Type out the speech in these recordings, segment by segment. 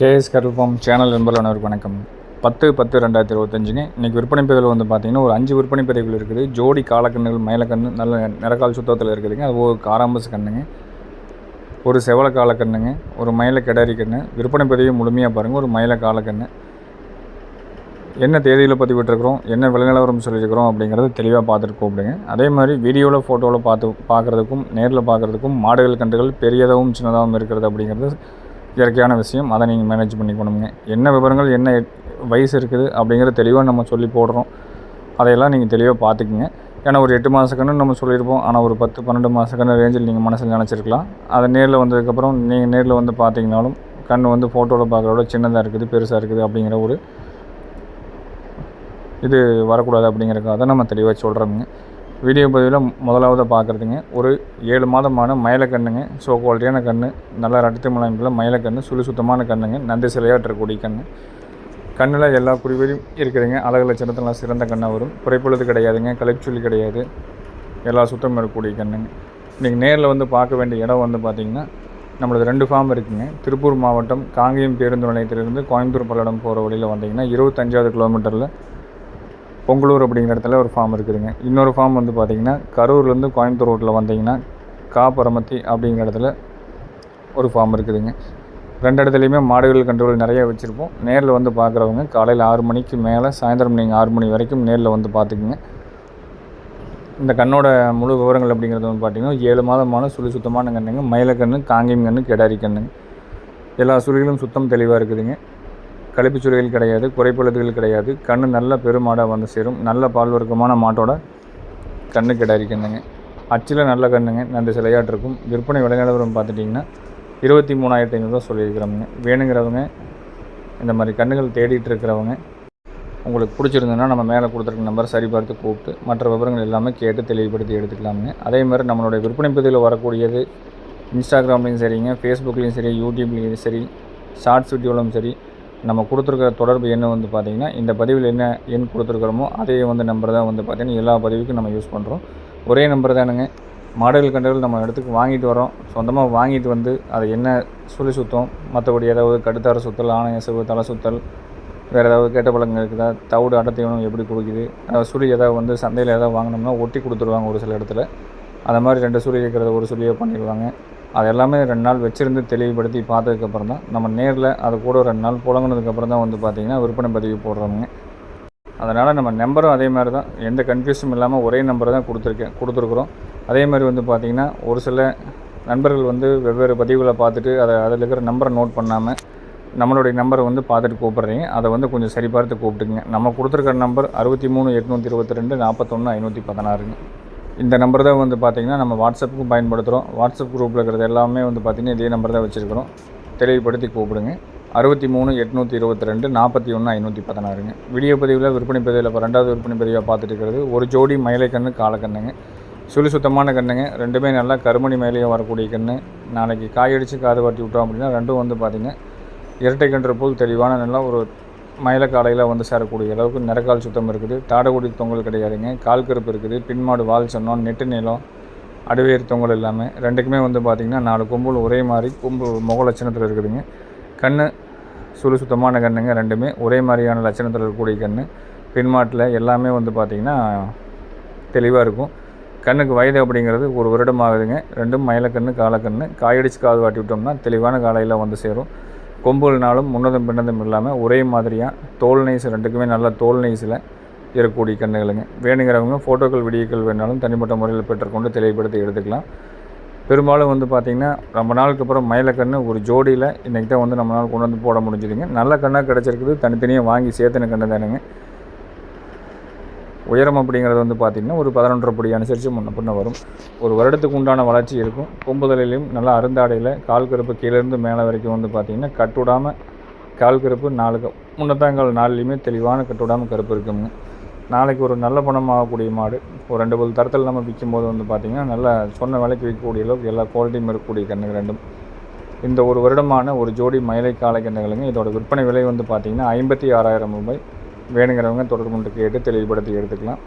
KS கருப்பம் channel நண்பர்கள் அனைவருக்கும் வணக்கம். பத்து பத்து ரெண்டாயிரத்தி இருபத்தஞ்சுங்க. இன்றைக்கி விற்பனை பிரிவில் வந்து பார்த்தீங்கன்னா ஒரு அஞ்சு விற்பனை பிரிவுகள் இருக்குது. ஜோடி காலக்கண்ணுகள் மயிலக்கண்ணு நல்ல நிறக்கால் சுத்தத்தில் இருக்குதுங்க. அது ஒரு காராம்பஸ் கண்ணுங்க. ஒரு செவல காலக்கண்ணுங்க. ஒரு மயில கிடாரி கண்ணு. விற்பனை பிரிவு முழுமையாக பாருங்கள் ஒரு மயில காலக்கண்ணு. என்ன தேதியில் பதிவிட்டிருக்கிறோம்? என்ன விலை நிலவரம் சொல்லியிருக்கிறோம்? அப்படிங்கிறத தெளிவாக பார்த்துட்டு கூப்பிடுங்க. அதே மாதிரி வீடியோவில் ஃபோட்டோவில் பார்த்து பார்க்குறதுக்கும் நேரில் பார்க்குறதுக்கும் மாடுகள் கன்றுகள் பெரியதாகவும் சின்னதாகவும் இருக்கிறது அப்படிங்கிறது இயற்கையான விஷயம் அதை நீங்கள் மேனேஜ் பண்ணிக்கணுங்க என்ன விவரங்கள் என்ன வயசு இருக்குது அப்படிங்கிற தெளிவாக நம்ம சொல்லி போடுறோம். அதையெல்லாம் நீங்கள் தெளிவாக பார்த்துக்குங்க. ஏன்னா ஒரு எட்டு மாதக்கன்னு நம்ம சொல்லியிருப்போம். ஆனால் ஒரு பத்து பன்னெண்டு மாத ரேஞ்சில் நீங்கள் மனசில் நினச்சிருக்கலாம். அதை நேரில் வந்ததுக்கப்புறம் நீங்கள் நேரில் வந்து பார்த்தீங்கனாலும் கண் வந்து ஃபோட்டோவில் பார்க்குறோட சின்னதாக இருக்குது பெருசாக இருக்குது அப்படிங்கிற ஒரு இது வரக்கூடாது அப்படிங்கிறக்காக தான் நம்ம தெளிவாக சொல்கிறோங்க வீடியோ பதிவில் முதலாவது பார்க்குறதுங்க ஒரு ஏழு மாதமான மயிலக்கண்ணுங்க ஸோ குவாலிட்டியான கன்று நல்லா ரட்டத்து முலாமில் மயிலக்கண்ணு சுழி சுத்தமான கண்ணுங்க நந்தி சிலையாற்றக்கூடிய இருக்கக்கூடிய கண்ணு. கண்ணில் எல்லா குறிவையும் இருக்குதுங்க. அழகு லட்சணத்தில் சிறந்த கண்ணாக வரும். குறைப்பொழுது கிடையாதுங்க கலைச்சொல்லி கிடையாது. எல்லா சுத்தமும் இருக்கக்கூடிய கண்ணுங்க. நீங்கள் நேரில் வந்து பார்க்க வேண்டிய இடம் வந்து பார்த்திங்கன்னா நம்மளது ரெண்டு ஃபார்ம் இருக்குதுங்க திருப்பூர் மாவட்டம் காங்கேயம் பேருந்து நிலையத்திலிருந்து கோயம்புத்தூர் பல்லடம் போகிற வழியில் வந்தீங்கன்னா இருபத்தஞ்சாவது கிலோமீட்டரில் பொங்கலூர் அப்படிங்கிற இடத்துல ஒரு ஃபார்ம் இருக்குதுங்க. இன்னொரு ஃபார்ம் வந்து பார்த்திங்கன்னா கரூர்லேருந்து கோயம்புத்தூர் ரோட்டில் வந்தீங்கன்னா காப்பரமத்தி அப்படிங்கிற இடத்துல ஒரு ஃபார்ம் இருக்குதுங்க. ரெண்டு இடத்துலையுமே மாடுகள் கன்றுகள் நிறைய வச்சுருப்போம். நேரில் வந்து பார்க்குறவங்க காலையில் ஆறு மணிக்கு மேலே சாயந்தரம் நீங்கள் ஆறு மணி வரைக்கும் நேரில் வந்து பார்த்துக்குங்க இந்த கண்ணோட முழு விவரங்கள் அப்படிங்கிறது வந்து பார்த்திங்கன்னா ஏழு மாதமான சுழி சுத்தமான கண்ணுங்க மயிலக்கண்ணு காங்கேயம் கண்ணு கெடாரி கண்ணுங்க. எல்லா சுழிகளும் சுத்தம் தெளிவாக இருக்குதுங்க. கழிப்பு சுழிகள் கிடையாது குறைப்பழுதுகள் கிடையாது. கண் நல்ல பெருமாடாக வந்து சேரும். நல்ல பால்வர்க்கமான மாட்டோட கண்ணு கிடாரி கண்ணுங்க. அச்சில் நல்ல கண்ணுங்க. நண்டு சிலையாட்டு இருக்கும். விற்பனை விலை நிலவரம் பார்த்துட்டிங்கன்னா இருபத்தி மூணாயிரத்தி ஐநூறுரூவா சொல்லியிருக்கிறவங்க. வேணுங்கிறவங்க இந்த மாதிரி கண்ணுகள் தேடிட்டு இருக்கிறவங்க உங்களுக்கு பிடிச்சிருந்ததுன்னா நம்ம மேலே கொடுத்துருக்க நம்பர் சரி பார்த்து கூப்பிட்டு மற்ற விவரங்கள் எல்லாமே கேட்டு தெளிவுபடுத்தி எடுத்துக்கலாமுங்க. அதே மாதிரி நம்மளுடைய விற்பனை பதிவில் வரக்கூடியது இன்ஸ்டாகிராம்லேயும் சரிங்க ஃபேஸ்புக்லேயும் சரி யூடியூப்லேயும் சரி ஷார்ட்ஸ் வீடியோவிலும் சரி நம்ம கொடுத்துருக்கிற தொடர்பு எண் வந்து பார்த்திங்கன்னா இந்த பதிவில் என்ன எண் கொடுத்துருக்குறோமோ அதே வந்து நம்பர் தான் வந்து பார்த்திங்கன்னா எல்லா பதிவுக்கும் நம்ம யூஸ் பண்ணுறோம் ஒரே நம்பர் தானுங்க. மாடல் கண்டுகள் நம்ம இடத்துக்கு வாங்கிட்டு வரோம் சொந்தமாக வாங்கிட்டு வந்து அதை என்ன சுழி சுத்தம்? மற்றபடி ஏதாவது கடுத்தார சுத்தல் ஆணைய சுவு தலை சுத்தல் வேறு ஏதாவது கேட்ட பழங்கள் இருக்குதா? தவிடு அடத்தீவனம் எப்படி கொடுக்குது? சுழி ஏதாவது வந்து சந்தையில் ஏதாவது வாங்கினோம்னா ஒட்டி கொடுத்துருவாங்க ஒரு சில இடத்துல. அந்த மாதிரி ரெண்டு சுழி இருக்கிறத ஒரு சுழியாக பண்ணிடுவாங்க. அது எல்லாமே ரெண்டு நாள் வச்சுருந்து தெளிவுபடுத்தி பார்த்ததுக்கப்புறம் தான் நம்ம நேரில் அது கூட ரெண்டு நாள் புழங்கினதுக்கப்புறம் தான் வந்து பார்த்திங்கன்னா விற்பனை பதிவு போடுறவங்க அதனால் நம்ம நம்பரும் அதே மாதிரி தான். எந்த கன்ஃபியூஷனும் இல்லாமல் ஒரே நம்பரை தான் கொடுத்துருக்கேன் கொடுத்துருக்குறோம். அதே மாதிரி வந்து பார்த்திங்கன்னா ஒரு சில நண்பர்கள் வந்து வெவ்வேறு பதிவுகளை பார்த்துட்டு அதை அதில் இருக்கிற நம்பரை நோட் பண்ணாமல் நம்மளுடைய நம்பரை வந்து பார்த்துட்டு கூப்பிட்றீங்க. அதை வந்து கொஞ்சம் சரி பார்த்து கூப்பிட்டுங்க நம்ம கொடுத்துருக்கிற நம்பர் அறுபத்தி மூணு எட்நூற்றி இருபத்தி ரெண்டு நாற்பத்தொன்று ஐநூற்றி பதினாறுங்க. இந்த நம்பர் தான் வந்து பார்த்திங்கன்னா நம்ம வாட்ஸ்அப்புக்கும் பயன்படுத்துகிறோம் வாட்ஸ்அப் குரூப்பில் இருக்கிறது எல்லாமே வந்து பார்த்திங்கன்னா இதே நம்பர் தான் வச்சுருக்கிறோம். தெளிவுபடுத்தி கூப்பிடுங்க. அறுபத்தி மூணு எட்நூற்றி இருபத்தி ரெண்டு நாற்பத்தி ஒன்று ஐநூற்றி பதினாறுங்க. வீடியோ பதிவில் விற்பனை பதிவில் இப்போ ரெண்டாவது விற்பனை பதிவாக பார்த்துட்டு இருக்கிறது. ஒரு ஜோடி மயிலை கன்று காலக்கண்ணுங்க சுழி சுத்தமான கண்ணுங்க. ரெண்டுமே நல்லா கருமணி மேலேயும் வரக்கூடிய கன்று நாளைக்கு காயடிச்சு காது வாட்டி விட்டோம் அப்படின்னா ரெண்டும் வந்து பார்த்திங்கன்னா இரட்டை கன்று போல் தெளிவான நல்லா ஒரு மயிலக்காலையில் வந்து சேரக்கூடிய அளவுக்கு நிறக்கால் சுத்தம் இருக்குது. தாடகுடி தொங்கல் கிடையாதுங்க. கால் கருப்பு இருக்குது. பின்மாடு வால் சொன்னோம். நெட்டு நீளம் அடிவேர் தொங்கல் இல்லாமல் ரெண்டுக்குமே வந்து பார்த்திங்கன்னா நாலு கொம்புகள் ஒரே மாதிரி கொம்பு முக லட்சணத்தில் இருக்குதுங்க. கண் சுழு சுத்தமான கண்ணுங்க ரெண்டுமே. ஒரே மாதிரியான லட்சணத்தில் இருக்கக்கூடிய கண் பின்மாட்டில் எல்லாமே வந்து பார்த்திங்கன்னா தெளிவாக இருக்கும். கண்ணுக்கு வயது அப்படிங்கிறது ஒரு வருடம் ஆகுதுங்க. ரெண்டும் மயிலக்கண்ணு காலக்கண்ணு. காயடிச்சு காது வாட்டி விட்டோம்னா தெளிவான காலையில் வந்து சேரும். கொம்புகள்னாலும் முன்னதும் பின்னதும் இல்லாமல் ஒரே மாதிரியாக தோல் நைஸ் ரெண்டுக்குமே நல்ல தோல் நைஸில் இருக்கக்கூடிய கண்ணுகளுங்க வேணுங்கிறவங்க ஃபோட்டோக்கள் வீடியோக்கள் வேணாலும் தனிப்பட்ட முறையில் பெற்றுக்கொண்டு தெளிவுபடுத்தி எடுத்துக்கலாம். பெரும்பாலும் வந்து பார்த்திங்கன்னா ரொம்ப நாளுக்கு அப்புறம் மயிலக்கண்ணு ஒரு ஜோடியில் இன்றைக்கி தான் வந்து நம்மளால் கொண்டு வந்து போட முடிஞ்சுதுங்க. நல்ல கண்ணாக கிடச்சிருக்குது. தனித்தனியாக வாங்கி சேர்த்துன கண்ணு தானுங்க. உயரம் அப்படிங்கிறது வந்து பார்த்திங்கன்னா ஒரு பதினொன்றரை படி அனுசரித்து முன்ன பின்ன வரும். ஒரு வருடத்துக்கு உண்டான வளர்ச்சி இருக்கும். கொம்புதலையிலையும் நல்லா அருந்தாடையில் கால் கருப்பு கீழேருந்து மேலே வரைக்கும் வந்து பார்த்திங்கன்னா கட்டுடாமல் கால் கருப்பு நாலு க முன்னத்தாங்கால் நாலுலேயுமே தெளிவான கட்டுடாமல் கருப்பு இருக்குங்க. நாளைக்கு ஒரு நல்ல பணம் ஆகக்கூடிய மாடு. ஒரு ரெண்டு பல் தரத்தில் நம்ம விற்கும்போது வந்து பார்த்திங்கன்னா நல்லா சொன்ன விலைக்கு விற்கக்கூடிய அளவுக்கு எல்லா குவாலிட்டியும் இருக்கக்கூடிய கண்ணுகள் ரெண்டும். இந்த ஒரு வருடமான ஒரு ஜோடி மயிலை காலை கண்ணுகளுங்க இதோட விற்பனை விலை வந்து பார்த்திங்கன்னா ஐம்பத்தி ஆறாயிரம் ரூபாய். வேணுங்கிறவங்க தொடர்பு கொண்டு கேட்டு தெளிவுபடுத்தி எடுத்துக்கலாம்.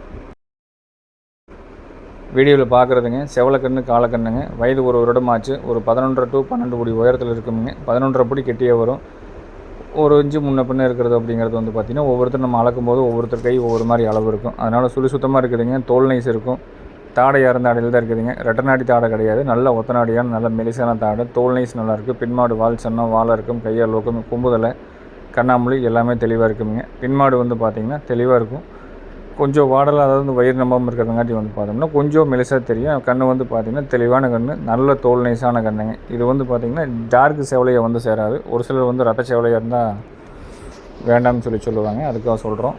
வீடியோவில் பார்க்குறதுங்க செவலக்கண்ணு காலக்கண்ணுங்க. வயது ஒரு வருடம் ஆச்சு ஒரு பதினொன்றரை டு பன்னெண்டு படி உயரத்தில் இருக்குங்க பதினொன்றரை படி கெட்டியே வரும். ஒரு இன்ச்சு முன்ன பின்ன இருக்கிறது அப்படிங்கிறது வந்து பார்த்திங்கன்னா ஒவ்வொருத்தர் நம்ம அளக்கும் போது ஒவ்வொருத்தர் கை ஒவ்வொரு மாதிரி அளவு இருக்கும். அதனால் சுழி சுத்தமாக இருக்குதுங்க. தோல் நைஸ் இருக்கும். தாடை இறந்த அடையில் தான் இருக்குதுங்க. ரெட்டநாடி தாடை கிடையாது. நல்ல ஒத்தநாடியான நல்ல மெலிசான தாடை. தோல் நைஸ் நல்லாயிருக்கு பின்மாடு வால் சன்னம் வாழை இருக்கும். கையால் லோக்கம் கும்புதலை. கண்ணாமூலி எல்லாமே தெளிவாக இருக்குங்க பின்மாடு வந்து பார்த்திங்கன்னா தெளிவாக இருக்கும். கொஞ்சம் வாடலாக அதாவது வயிறு நம்பாமல் இருக்கிறதுங்காட்டி வந்து பார்த்தோம்னா கொஞ்சம் மெலிசாக தெரியும். கண்ணு வந்து பார்த்திங்கன்னா தெளிவான கண் நல்ல தோல் நைஸான கண்ணுங்க. இது வந்து பார்த்திங்கன்னா டார்க் செவலையை வந்து சேராது. ஒரு சிலர் வந்து ரத்த செவலையாக இருந்தால் வேண்டாம்னு சொல்லி சொல்லுவாங்க. அதுக்காக சொல்கிறோம்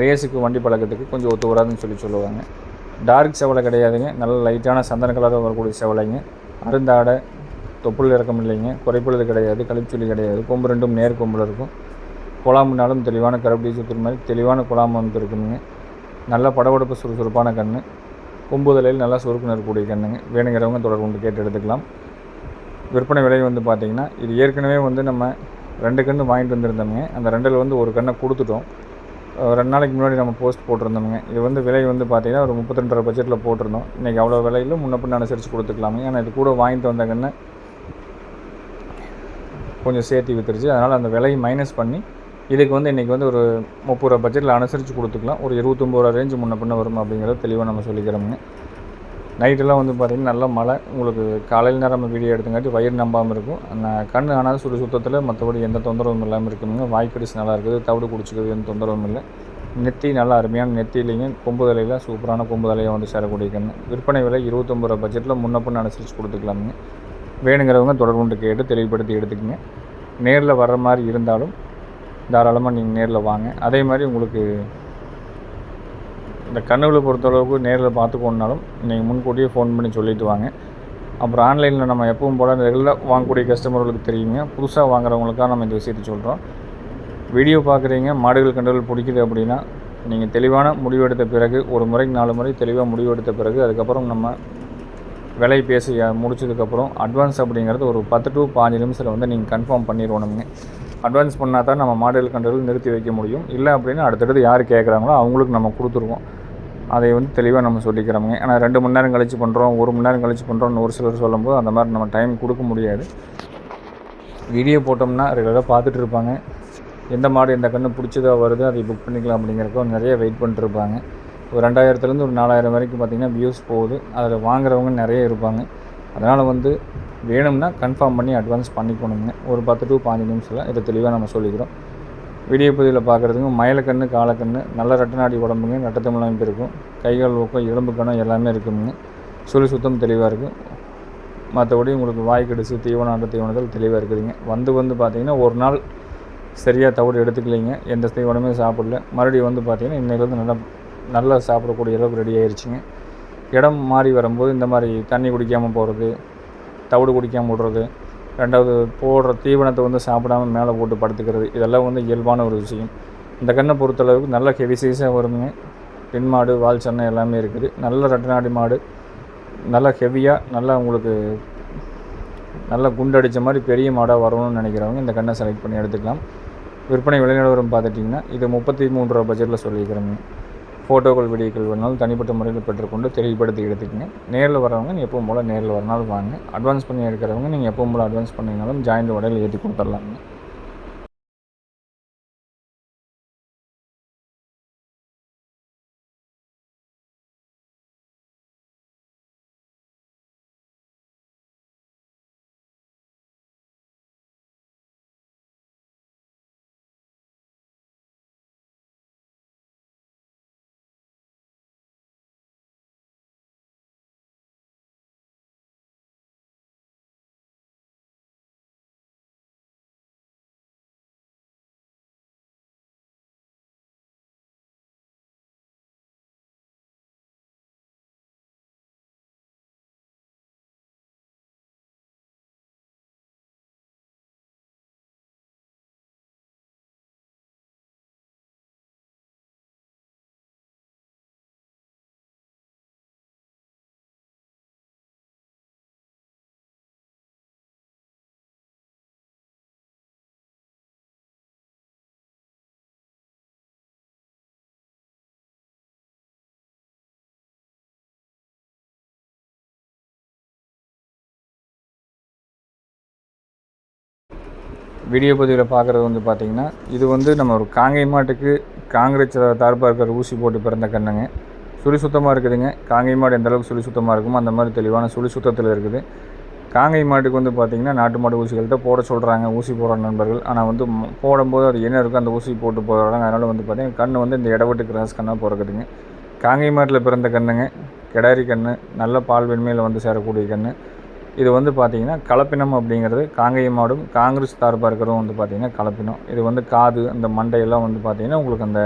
ரேஸுக்கு வண்டி பழக்கத்துக்கு கொஞ்சம் ஒத்து வராதுன்னு சொல்லி சொல்லுவாங்க. டார்க் செவலை கிடையாதுங்க. நல்ல லைட்டான சந்தன கலராக வரக்கூடிய செவலைங்க. அருந்தாடை தொப்புள் இறக்கம் இல்லைங்க. குறைப்பொழுது கிடையாது கழிச்சொல்லி கிடையாது. கொம்பு ரெண்டும் நேர் கொம்பில் இருக்கும். குழாம்புனாலும் தெளிவான கருப்படி சுற்றுற மாதிரி தெளிவான குழாம்பு அமைப்பு இருக்குதுங்க நல்ல படபடப்பு சுறுசுறுப்பான கண் கொம்புதலையில் நல்லா சுருக்குன்னு இருக்கக்கூடிய கண்ணுங்க. வேணுங்கிறவங்க தொடர்பு கொண்டு கேட்டு எடுத்துக்கலாம். விற்பனை விலை வந்து பார்த்திங்கன்னா இது ஏற்கனவே வந்து நம்ம ரெண்டு கன்று வாங்கிட்டு வந்திருந்தோமுங்க. அந்த ரெண்டில் வந்து ஒரு கண்ணை கொடுத்துட்டோம். ரெண்டு நாளைக்கு முன்னாடி நம்ம போஸ்ட் போட்டிருந்தோமுங்க. இது வந்து விலை வந்து பார்த்திங்கன்னா ஒரு முப்பத்திரெண்டரை பட்ஜெட்டில் போட்டிருந்தோம். இன்றைக்கி அவ்வளோ விலையில் முன்ன பின்ன அனுசரித்து கொடுத்துக்கலாமே ஏன்னா இது கூட வாங்கிட்டு வந்த கண்ணை கொஞ்சம் சேர்த்து விற்றுருச்சு அதனால் அந்த விலையை மைனஸ் பண்ணி இதுக்கு வந்து இன்றைக்கி வந்து ஒரு முப்பது ரூபா பட்ஜெட்டில் அனுசரித்து கொடுத்துக்கலாம். ஒரு இருபத்தொம்பது ரூபா ரேஞ்சு முன்ன பின்ன வரும் அப்படிங்கிறத தெளிவாக நம்ம சொல்லிக்கிறோமுங்க. நைட்டெல்லாம் வந்து பார்த்திங்கன்னா நல்ல மழை. உங்களுக்கு காலையில் நேரம் வீடியோ எடுத்துங்காட்டி வயிறு நம்பாமல் இருக்கும். அந்த கண் ஆனால் சுடு சுத்தத்தில் மற்றபடி எந்த தொந்தரவும் இல்லாமல் இருக்குங்க வாய்க்கடிச்சு நல்லா இருக்குது. தவிடு குடிச்சிக்கிறது எந்த தொந்தரவும் இல்லை. நெத்தி நல்லா அருமையான நெத்தி இல்லைங்க. கொம்பு தலையில் சூப்பரான பொம்புதலையாக வந்து சேரக்கூடிய கண் விற்பனை விலை இருபத்தொம்பது ரூபா பட்ஜெட்டில் முன்ன பின்ன அனுசரித்து கொடுத்துக்கலாமுங்க. வேணுங்கிறவங்க தொடர்பு கேட்டு தெளிவுபடுத்தி எடுத்துக்கங்க. நேரில் வர்ற மாதிரி இருந்தாலும் தாராளமாக நீங்கள் நேரில் வாங்க. அதே மாதிரி உங்களுக்கு இந்த கண்ணுகளை பொறுத்தளவுக்கு நேரில் பார்த்துக்கோனாலும் நீங்கள் முன்கூட்டியே ஃபோன் பண்ணி சொல்லிவிட்டு வாங்க. அப்புறம் ஆன்லைனில் நம்ம எப்பவும் போல் ரெகுலராக வாங்கக்கூடிய கஸ்டமர்களுக்கு தெரியுங்க. புதுசாக வாங்குறவங்களுக்காக நம்ம இந்த விஷயத்தை சொல்கிறோம் வீடியோ பார்க்குறீங்க மாடுகள் கண்டுகள் பிடிக்குது அப்படின்னா நீங்கள் தெளிவான முடிவெடுத்த பிறகு ஒரு முறைக்கு நாலு முறை தெளிவாக முடிவெடுத்த பிறகு அதுக்கப்புறம் நம்ம விலை பேசி முடிச்சதுக்கப்புறம் அட்வான்ஸ் அப்படிங்கிறது ஒரு பத்து டு பாஞ்சு நிமிஷத்தில் வந்து நீங்கள் கன்ஃபார்ம் பண்ணிடுவோணுங்க அட்வான்ஸ் பண்ணால் தான் நம்ம மாடல் கண்டர்கள் நிறுத்தி வைக்க முடியும். இல்லை அப்படின்னா அடுத்தடுத்து யார் கேட்குறாங்களோ அவங்களுக்கு நம்ம கொடுத்துருவோம். அதை வந்து தெளிவாக நம்ம சொல்லிக்கிறோமுங்க. ஏன்னா ரெண்டு மணி நேரம் கழித்து பண்ணுறோம் ஒரு மணி நேரம் கழித்து பண்ணுறோம்னு ஒரு சிலர் சொல்லும்போது அந்த மாதிரி நம்ம டைம் கொடுக்க முடியாது. வீடியோ போட்டோம்னா ரெகுலராக பார்த்துட்டு இருப்பாங்க. எந்த மாடு எந்த கன்று பிடிச்சதோ வருது அதை புக் பண்ணிக்கலாம் அப்படிங்கிறக்கோ நிறைய வெயிட் பண்ணிட்டுருப்பாங்க ஒரு ரெண்டாயிரத்துலேருந்து ஒரு நாலாயிரம் வரைக்கும் பார்த்திங்கன்னா வியூஸ் போகுது. அதில் வாங்குறவங்க நிறைய இருப்பாங்க. அதனால் வந்து வேணும்னா கன்ஃபார்ம் பண்ணி அட்வான்ஸ் பண்ணிக்கணுங்க. ஒரு பத்து டு பாஞ்சு நிமிஷத்தில் இதை தெளிவாக நம்ம சொல்லிக்கிறோம். வீடியோ பதிவில் பார்க்குறதுக்கு மயிலக்கண்ணு காலக்கண்ணு நல்ல ரெட்டநாடி உடம்புங்க ரெட்டத்தமிழ் இருக்கும். கைகள் ஊக்கம் எலும்பு கணம் எல்லாமே இருக்குங்க. சுழி சுத்தம் தெளிவாக இருக்கும். மற்றபடி உங்களுக்கு வாய் தீவனம் அந்த தீவனத்தில் தெளிவாக இருக்குதுங்க. வந்து வந்து பார்த்திங்கன்னா ஒரு நாள் சரியாக தவிடு எடுத்துக்கலைங்க. எந்த தீவனமே சாப்பிடல. மறுபடியும் வந்து பார்த்திங்கன்னா இன்னைக்கு நல்லா நல்லா சாப்பிடக்கூடிய அளவுக்கு ரெடி ஆயிடுச்சுங்க இடம் மாறி வரும்போது இந்த மாதிரி தண்ணி குடிக்காமல் போகிறது தவிடு குடிக்காமல் விடுறது ரெண்டாவது போடுற தீவனத்தை வந்து சாப்பிடாமல் மேலே போட்டு படுத்துக்கிறது இதெல்லாம் வந்து இயல்பான ஒரு விஷயம். இந்த கண்ணை பொறுத்தளவுக்கு நல்ல ஹெவி சைஸாக வருங்க. பெண் மாடு வால் சென்னை எல்லாமே இருக்குது. நல்ல ரெட்டநாடி மாடு. நல்லா ஹெவியாக நல்லா உங்களுக்கு நல்லா குண்டடித்த மாதிரி பெரிய மாடாக வரணும்னு நினைக்கிறவங்க இந்த கண்ணை செலக்ட் பண்ணி எடுத்துக்கலாம். விற்பனை விளைநிலவரம் பார்த்துட்டிங்கன்னா இது முப்பத்தி மூன்று ரூபா பட்ஜெட்டில் சொல்லியிருக்கிறேங்க. ஃபோட்டோக்கள் வீடியோக்கள் வேணாலும் தனிப்பட்ட முறையில் பெற்றுக்கொண்டு தெளிவுபடுத்தி எடுத்துக்கங்க. நேரில் வரவங்க நீ எப்பவும் போல் நேரில் வரனாலும் வாங்க. அட்வான்ஸ் பண்ணி எடுக்கிறவங்க நீங்கள் எப்பவும் போல் அட்வான்ஸ் பண்ணிங்கனாலும் ஜாயிண்ட் உடையில் ஏற்றி கொடுத்துடலாங்க வீடியோ பதிவில் பார்க்குறது வந்து பார்த்திங்கன்னா இது வந்து நம்ம ஒரு காங்கை மாட்டுக்கு காங்கிரஸ் தரப்பாக இருக்கிற ஊசி போட்டு பிறந்த கண்ணுங்க. சுழி சுத்தமாக இருக்குதுங்க. காங்கை மாடு எந்த அளவுக்கு சுழி சுத்தமாக இருக்குமோ அந்த மாதிரி தெளிவான சுழி சுத்தத்தில் இருக்குது. காங்கை மாட்டுக்கு வந்து பார்த்திங்கன்னா நாட்டு மாடு ஊசிகள்கிட்ட போட சொல்கிறாங்க ஊசி போடுற நண்பர்கள். ஆனால் வந்து போடும்போது அது என்ன இருக்கோ அந்த ஊசி போட்டு போடுறாங்க. அதனால் வந்து பார்த்திங்கன்னா கண் வந்து இந்த இடவெட்டு கிராஸ் கண்ணாக பிறக்குதுங்க. காங்கை மாட்டில் பிறந்த கண்ணுங்க கிடாரி கன்று நல்ல பால் வெண்மையில் வந்து சேரக்கூடிய கண்ணு. இது வந்து பார்த்திங்கன்னா கலப்பினம் அப்படிங்கிறது காங்கேய மாடும் காங்கிரஸ் தார்பாக இருக்கிறதும் வந்து பார்த்திங்கன்னா கலப்பினம். இது வந்து காது அந்த மண்டையெல்லாம் வந்து பார்த்திங்கன்னா உங்களுக்கு அந்த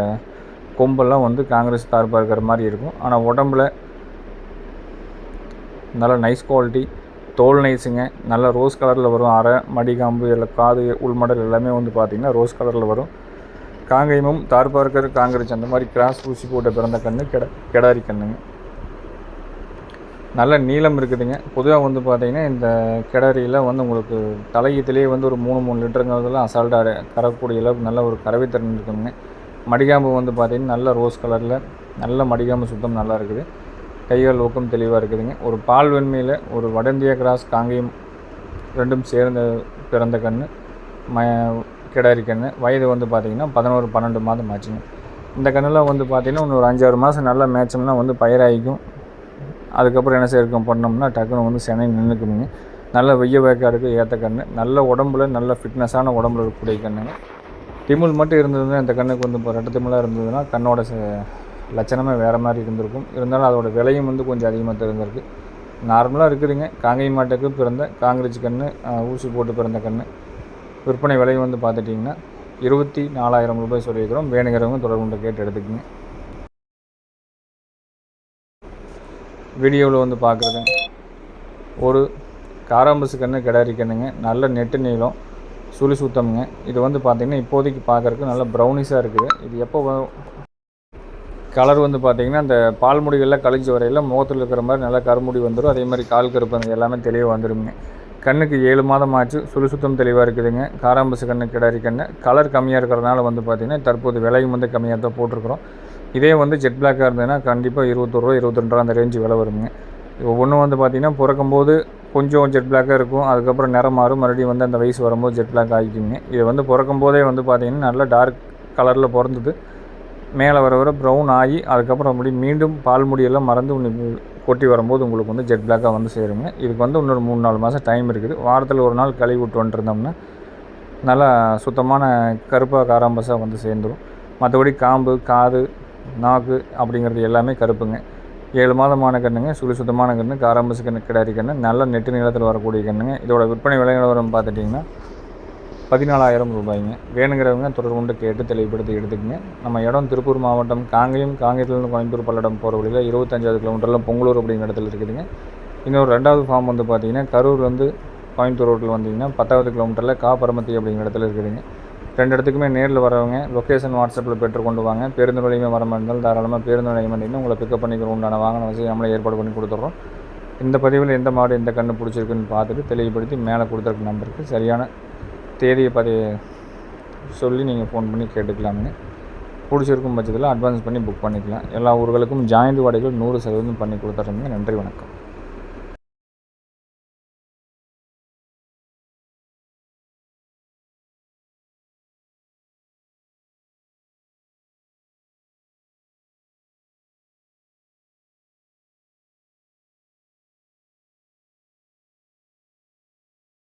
கொம்பெல்லாம் வந்து காங்கிரஸ் தார்பாக இருக்கிற மாதிரி இருக்கும். ஆனால் உடம்புல நல்ல நைஸ் குவாலிட்டி தோல் நைஸுங்க நல்ல ரோஸ் கலரில் வரும் அரை மடிகாம்பு எல்லாம் காது உள்மடல் எல்லாமே வந்து பார்த்திங்கன்னா ரோஸ் கலரில் வரும். காங்கேயமும் தார்பார்க்கர் காங்கிரஸ் அந்த மாதிரி கிராஸ் ஊசி போட்ட பிறந்த கண்ணு கெட கெடாரி கண்ணுங்க. நல்ல நீளம் இருக்குதுங்க. பொதுவாக வந்து பார்த்தீங்கன்னா இந்த கிடரியில் வந்து உங்களுக்கு தலையத்திலே வந்து ஒரு மூணு மூணு லிட்டருங்கிறதுலாம் அசால்ட்டாக கறக்கூடிய அளவுக்கு நல்ல ஒரு கறவைத்திறன் இருக்குதுங்க. மடிகாம்பு வந்து பார்த்தீங்கன்னா நல்ல ரோஸ் கலரில் நல்ல மடிகாம்பு சுத்தம் நல்லா இருக்குது. கைகள் ஊக்கம் தெளிவாக இருக்குதுங்க. ஒரு பால் வெண்மையில் ஒரு வடந்திய கிராஸ் காங்கேயம் ரெண்டும் சேர்ந்த பிறந்த கன்று ம கிடாரி கன்று வயது வந்து பார்த்திங்கன்னா பதினோரு பன்னெண்டு மாதம் ஆச்சுங்க. இந்த கன்றுலாம் வந்து பார்த்திங்கன்னா இன்னும் ஒரு அஞ்சாறு மாதம் நல்லா மேய்ச்சோம்னா வந்து பயிராகிக்கும். அதுக்கப்புறம் என்ன செய்யறோம் பண்ணோம்னா டக்குன்னு வந்து சென்னை நின்றுக்குமுங்க நல்ல வெய்ய வேக்காடுக்கு ஏற்ற கன்று நல்ல உடம்புல நல்ல ஃபிட்னஸான உடம்புல இருக்கக்கூடிய கண்ணுங்க. திமிழ் மட்டும் இருந்ததுன்னா இந்த கண்ணுக்கு வந்து இப்போ ரெட்டை திமிழாக இருந்ததுன்னா கண்ணோட ச- லட்சணமே வேறு மாதிரி இருந்திருக்கும். இருந்தாலும் அதோட விலையும் வந்து கொஞ்சம் அதிகமாக தெரிஞ்சிருக்கு. நார்மலாக இருக்குதுங்க. காங்கை மாட்டுக்கு பிறந்த காங்கிரஸ் கன்று ஊசி போட்டு பிறந்த கன்று விற்பனை விலை வந்து பார்த்துட்டிங்கன்னா இருபத்தி நாலாயிரம் ரூபாய் சொல்லியிருக்கிறோம். வேணுங்கிறவங்க தொடர்பு கேட்டு எடுத்துக்கோங்க. வீடியோவில் வந்து பார்க்குறது ஒரு காராம்பசு கன்று கிடாரி கண்ணுங்க நல்ல நெட்டு நீளம் சுழி சுத்தமுங்க. இது வந்து பார்த்திங்கன்னா இப்போதைக்கு பார்க்குறதுக்கு நல்ல ப்ரௌனிஷாக இருக்குது. இது எப்போ கலர் வந்து பார்த்திங்கன்னா அந்த பால் முடிகள்லாம் கழிஞ்ச வரையில் முகத்தில் இருக்கிற மாதிரி நல்லா கருமுடி வந்துடும் அதே மாதிரி கால் கருப்பு அந்த எல்லாமே தெளிவாக வந்துடுங்க கண்ணுக்கு ஏழு மாதம் ஆச்சு. சுழி சுத்தம் தெளிவாக இருக்குதுங்க. காராம்பசு கண்ணு கிடாரி கண்ணு கலர் கம்மியாக இருக்கிறதுனால வந்து பார்த்திங்கன்னா தற்போது விலையும் வந்து கம்மியாக தான் போட்டிருக்கிறோம். இதே வந்து ஜெட் பிளாக்காக இருந்ததுன்னா கண்டிப்பாக இருபத்தொருவா இருபத்திரெண்டு ரூபா அந்த ரேஞ்சு விலை வருங்க. ஒவ்வொன்றும் வந்து பார்த்திங்கன்னா பிறக்கும்போது கொஞ்சம் ஜெட் பிளாக்காக இருக்கும். அதுக்கப்புறம் நிறம் மாறும். மறுபடியும் வந்து அந்த வயசு வரும்போது ஜெட் பிளாக் ஆகிக்குங்க. இது வந்து பிறக்கும் போதே வந்து பார்த்திங்கன்னா நல்லா டார்க் கலரில் பிறந்தது. மேலே வர வர ப்ரௌன் ஆகி அதுக்கப்புறம் அப்படி மீண்டும் பால் முடியெல்லாம் மறந்து கொட்டி வரும்போது உங்களுக்கு வந்து ஜெட் பிளாக்காக வந்து சேருங்க. இதுக்கு வந்து இன்னொரு மூணு நாலு மாதம் டைம் இருக்குது. வாரத்தில் ஒரு நாள் கழுவி விட்டு வந்துருந்தோம்னா நல்லா சுத்தமான கருப்பாக காராம்பஸாக வந்து சேர்ந்துடும் மற்றபடி காம்பு காது நாக்கு அப்படிங்கிறது எல்லாமே கருப்புங்க. ஏழு மாதமான கண்ணுங்க சுழி சுத்தமான கன்று காராம்பசு கண்ணு கிடாரி கன்று நல்ல நெட்டு நிலத்தில் வரக்கூடிய கண்ணுங்க. இதோட விற்பனை விலை நிலவரம் பார்த்துட்டிங்கன்னா பதினாலாயிரம் ரூபாய்ங்க. வேணுங்கிறவங்க தொடர்பு கொண்டு கேட்டு தெளிவுபடுத்தி எடுத்துக்கங்க. நம்ம இடம் திருப்பூர் மாவட்டம் காங்கேயம் காங்கேயத்துலேருந்து கோயம்புத்தூர் பல்லடம் போகிற வழியில் இருபத்தஞ்சாவது கிலோமீட்டரில் பொங்கலூர் அப்படிங்கிற இடத்துல இருக்குதுங்க. இன்னொரு ரெண்டாவது ஃபார்ம் வந்து பார்த்தீங்கன்னா கரூர் வந்து கோயம்புத்தூர் ரோட்டில் வந்தீங்கன்னா பத்தாவது கிலோமீட்டரில் காப்பரமத்தி அப்படிங்கிற இடத்துல இருக்குதுங்க. ரெண்டு இடத்துக்குமே நேரில் வரவங்க லொக்கேஷன் வாட்ஸ்அப்பில் பெற்றுக்கொண்டு வாங்க. பேருந்து நிலையமே வர மாதிரி இருந்தாலும் தாராளமாக பேருந்து நிலையம் வந்தீங்கன்னா உங்களை பிக்கப் பண்ணிக்கிற உண்டான வாகன வசதி நம்மளே ஏற்பாடு பண்ணி கொடுத்துட்றோம். இந்த பதிவில் எந்த மாடு எந்த கன்று பிடிச்சிருக்குன்னு பார்த்துட்டு தெளிவுபடுத்தி மேலே கொடுத்துருக்க நம்பருக்கு சரியான தேதியை பதி சொல்லி நீங்கள் ஃபோன் பண்ணி கேட்டுக்கலாமுங்க பிடிச்சிருக்கும் பட்சத்தில் அட்வான்ஸ் பண்ணி புக் பண்ணிக்கலாம். எல்லா ஊர்களுக்கும் ஜாயிண்ட் வாடகைகள் நூறு சதவீதம் பண்ணி கொடுத்துட்றோங்க. நன்றி வணக்கம்.